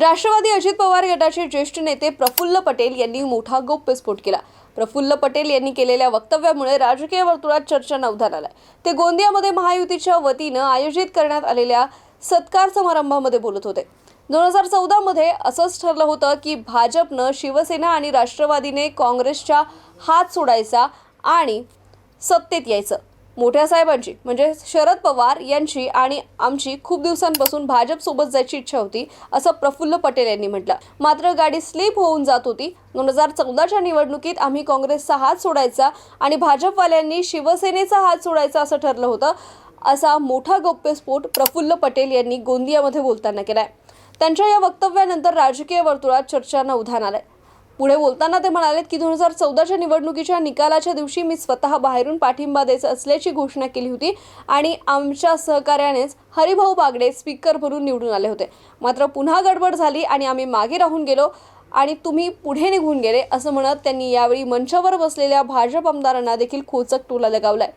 राष्ट्रवादी अजित पवार गटाचे ज्येष्ठ नेते प्रफुल्ल पटेल यांनी मोठा गौप्यस्फोट केला. प्रफुल्ल पटेल यांनी केलेल्या वक्तव्यामुळे राजकीय वर्तुळात चर्चा नवधान आलाय. ते गोंदियामध्ये महायुतीच्या वतीनं आयोजित करण्यात आलेल्या सत्कार समारंभामध्ये बोलत होते. दोन हजार चौदामध्ये असंच ठरलं होतं की भाजपनं शिवसेना आणि राष्ट्रवादीने काँग्रेसच्या हात सोडायचा आणि सत्तेत यायचं. मोठ्या साहेबांची म्हणजे शरद पवार यांची आणि आमची खूप दिवसांपासून भाजपसोबत जायची इच्छा होती असं प्रफुल्ल पटेल यांनी म्हटलं. मात्र गाडी स्लिप होऊन जात होती. दोन हजार चौदाच्या निवडणुकीत आम्ही काँग्रेसचा हात सोडायचा आणि भाजपवाल्यांनी शिवसेनेचा हात सोडायचा असं ठरलं होतं असा मोठा गौप्यस्फोट प्रफुल्ल पटेल यांनी गोंदियामध्ये बोलताना केलाय. त्यांच्या या वक्तव्यानंतर राजकीय वर्तुळात चर्चांना उधाण आलंय. पुढे बोलताना ते म्हणालेत की दोन हजार चौदाच्या निवडणुकीच्या निकालाच्या दिवशी मी स्वतः बाहेरून पाठिंबा द्यायचा असल्याची घोषणा केली होती आणि आमच्या सहकार्यानेच हरिभाऊ बागडे स्पीकर भरून निवडून आले होते. मात्र पुन्हा गडबड झाली आणि आम्ही मागे राहून गेलो आणि तुम्ही पुढे निघून गेले असं म्हणत त्यांनी यावेळी मंचावर बसलेल्या भाजप आमदारांना देखील खोचक टोला लगावलाय.